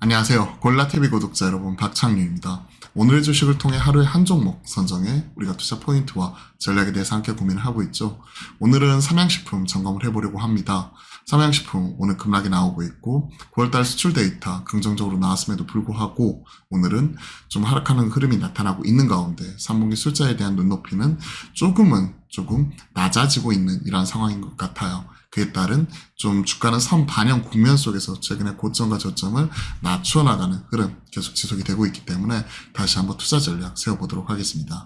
안녕하세요. 골라TV 구독자 여러분, 박창규입니다. 오늘의 주식을 통해 하루에 한 종목 선정해 우리가 투자 포인트와 전략에 대해서 함께 고민을 하고 있죠. 오늘은 삼양식품 점검을 해보려고 합니다. 삼양식품 오늘 급락이 나오고 있고 9월달 수출 데이터 긍정적으로 나왔음에도 불구하고 오늘은 좀 하락하는 흐름이 나타나고 있는 가운데 3분기 숫자에 대한 눈높이는 조금은 조금 낮아지고 있는 이러한 상황인 것 같아요. 그에 따른 좀 주가는 선 반영 국면 속에서 최근에 고점과 저점을 낮춰 나가는 흐름 계속 지속이 되고 있기 때문에 다시 한번 투자 전략 세워보도록 하겠습니다.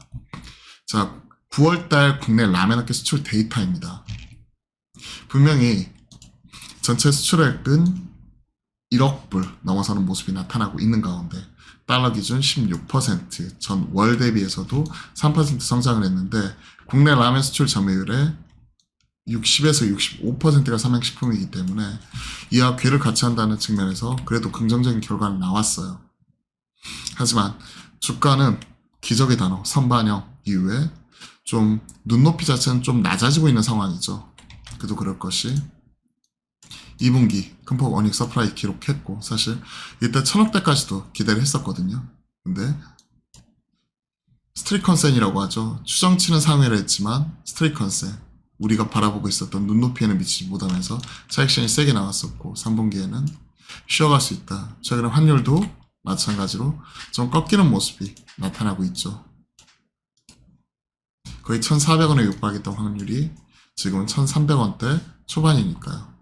자, 9월달 국내 라면업계 수출 데이터입니다. 분명히 전체 수출액은 1억 불 넘어서는 모습이 나타나고 있는 가운데 달러 기준 16%전 월 대비해서도 3% 성장을 했는데 국내 라면 수출 점유율의 60에서 65%가 삼양식품이기 때문에 이와 괴를 같이 한다는 측면에서 그래도 긍정적인 결과는 나왔어요. 하지만 주가는 기적의 단어 선반영 이후에 좀 눈높이 자체는 좀 낮아지고 있는 상황이죠. 그도 그럴 것이 2분기 큰폭 원익 서프라이 기록했고 사실 이때 천억대까지도 기대를 했었거든요. 근데 스트릿 컨센이라고 하죠. 추정치는 상회를 했지만 스트릿 컨센 우리가 바라보고 있었던 눈높이에는 미치지 못하면서 차익션이 세게 나왔었고 3분기에는 쉬어갈 수 있다. 최근에 환율도 마찬가지로 좀 꺾이는 모습이 나타나고 있죠. 거의 1,400원에 육박했던 확률이 지금은 1,300원대 초반이니까요.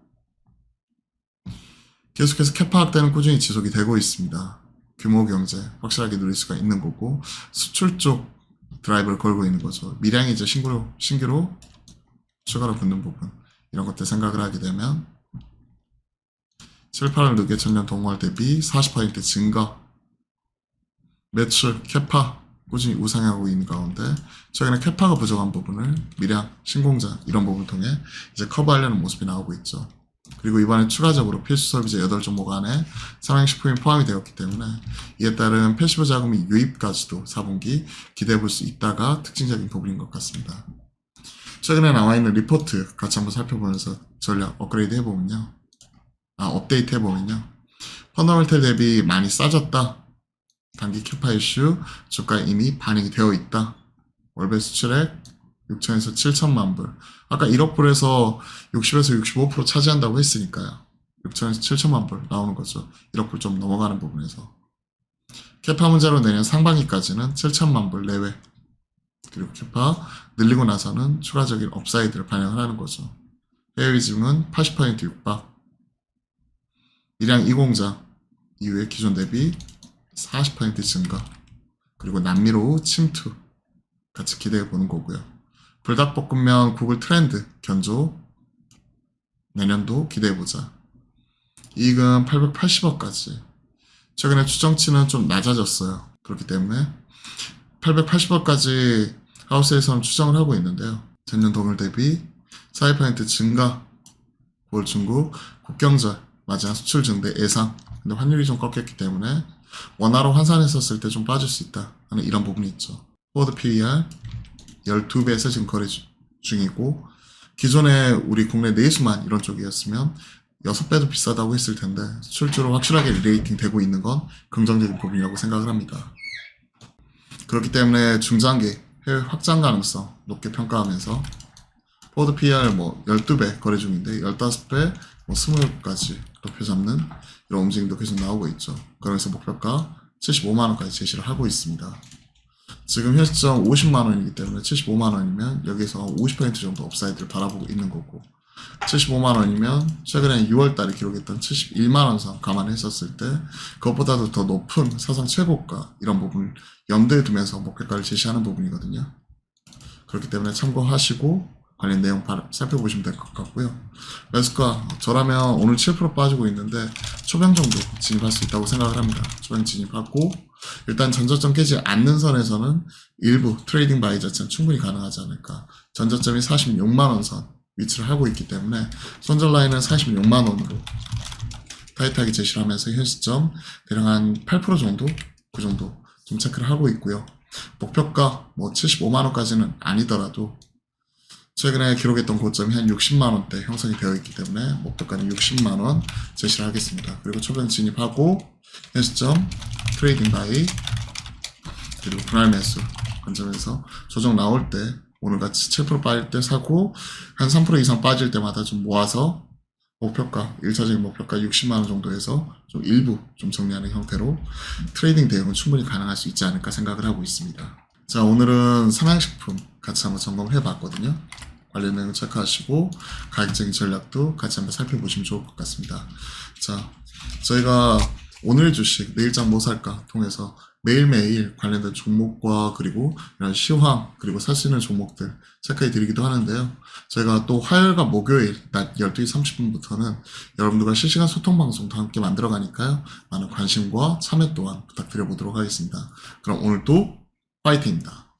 계속해서 캐파 확대는 꾸준히 지속이 되고 있습니다. 규모 경제 확실하게 누릴 수가 있는 거고 수출 쪽 드라이브를 걸고 있는 거죠. 미량이 이제 신규로 신규로 추가로 붙는 부분 이런 것들 생각을 하게 되면 7, 8월 늦게 전년 동월 대비 40% 증가 매출 캐파 꾸준히 우상하고 있는 가운데 최근에 캐파가 부족한 부분을 미량 신공자 이런 부분을 통해 이제 커버하려는 모습이 나오고 있죠. 그리고 이번에 추가적으로 필수 소비재 8종목 안에 삼양식품이 포함이 되었기 때문에 이에 따른 패시브 자금이 유입까지도 4분기 기대해 볼 수 있다가 특징적인 부분인 것 같습니다. 최근에 나와 있는 리포트 같이 한번 살펴보면서 전략 업그레이드 해보면요. 아, 업데이트 해보면요. 펀더멘털 대비 많이 싸졌다. 단기 캐파 이슈, 주가 이미 반영이 되어 있다. 월배 수출액 6천에서 7천만 불. 아까 1억 불에서 60에서 65% 차지한다고 했으니까요. 6천에서 7천만 불 나오는 거죠. 1억 불 좀 넘어가는 부분에서. 캐파 문제로 내년 상반기까지는 7천만 불 내외. 그리고 캐파 늘리고 나서는 추가적인 업사이드를 반영을 하는 거죠. 해외 비중은 80% 육박. 일량 2공자 이후에 기존 대비 40% 증가. 그리고 남미로 침투 같이 기대해 보는 거고요. 불닭볶음면 구글 트렌드 견조 내년도 기대해 보자. 이익은 880억까지. 최근에 추정치는 좀 낮아졌어요. 그렇기 때문에 880억까지 하우스에서는 추정을 하고 있는데요. 전년 동일 대비 42% 증가 9월 중국 국경절 맞이한 수출 증대 예상 근데 환율이 좀 꺾였기 때문에 원화로 환산했었을 때 좀 빠질 수 있다 하는 이런 부분이 있죠. 포워드 PER 12배에서 지금 거래 주- 중이고 기존에 우리 국내 내수만 이런 쪽이었으면 6배도 비싸다고 했을 텐데 수출주로 확실하게 리레이팅 되고 있는 건 긍정적인 부분이라고 생각을 합니다. 그렇기 때문에 중장기 해외 확장 가능성 높게 평가하면서 포드 PR 뭐 12배 거래 중인데 15배, 뭐 20배까지 높여 잡는 이런 움직임도 계속 나오고 있죠. 그러면서 목표가 75만 원까지 제시를 하고 있습니다. 지금 현 시점 50만 원이기 때문에 75만 원이면 여기서 50% 정도 업사이드를 바라보고 있는 거고 75만 원이면 최근에 6월 달에 기록했던 71만 원선 감안했었을 때 그것보다도 더 높은 사상 최고가 이런 부분을 염두에 두면서 목표가를 제시하는 부분이거든요. 그렇기 때문에 참고하시고 관련 내용 바- 살펴보시면 될 것 같고요. 매수가 저라면 오늘 7% 빠지고 있는데 초병 정도 진입할 수 있다고 생각을 합니다. 초병 진입하고 일단 전저점 깨지 않는 선에서는 일부 트레이딩 바이 자체는 충분히 가능하지 않을까. 전저점이 46만 원 선 위치를 하고 있기 때문에 손절 라인은 46만 원으로 타이트하게 제시를 하면서 현 시점 대략 한 8% 정도 그 정도 좀 체크를 하고 있고요. 목표가 뭐 75만 원까지는 아니더라도 최근에 기록했던 고점이 한 60만 원대 형성이 되어 있기 때문에 목표가는 60만 원 제시를 하겠습니다. 그리고 초반 진입하고 현 시점 트레이딩 바이 그리고 분할 매수 관점에서 조정 나올 때 오늘같이 7% 빠질 때 사고 한 3% 이상 빠질 때마다 좀 모아서 목표가, 일차적인 목표가 60만원 정도 해서 좀 일부 좀 정리하는 형태로 트레이딩 대응은 충분히 가능할 수 있지 않을까 생각을 하고 있습니다. 자, 오늘은 삼양식품 같이 한번 점검을 해봤거든요. 관련 내용 체크하시고 가격적인 전략도 같이 한번 살펴보시면 좋을 것 같습니다. 자, 저희가 오늘 주식 내일장 뭐 살까 통해서 매일매일 관련된 종목과 그리고 이런 시황 그리고 살 수 있는 종목들 체크해 드리기도 하는데요. 저희가 또 화요일과 목요일 낮 12시 30분부터는 여러분들과 실시간 소통 방송도 함께 만들어 가니까요. 많은 관심과 참여 또한 부탁드려 보도록 하겠습니다. 그럼 오늘도 파이팅입니다.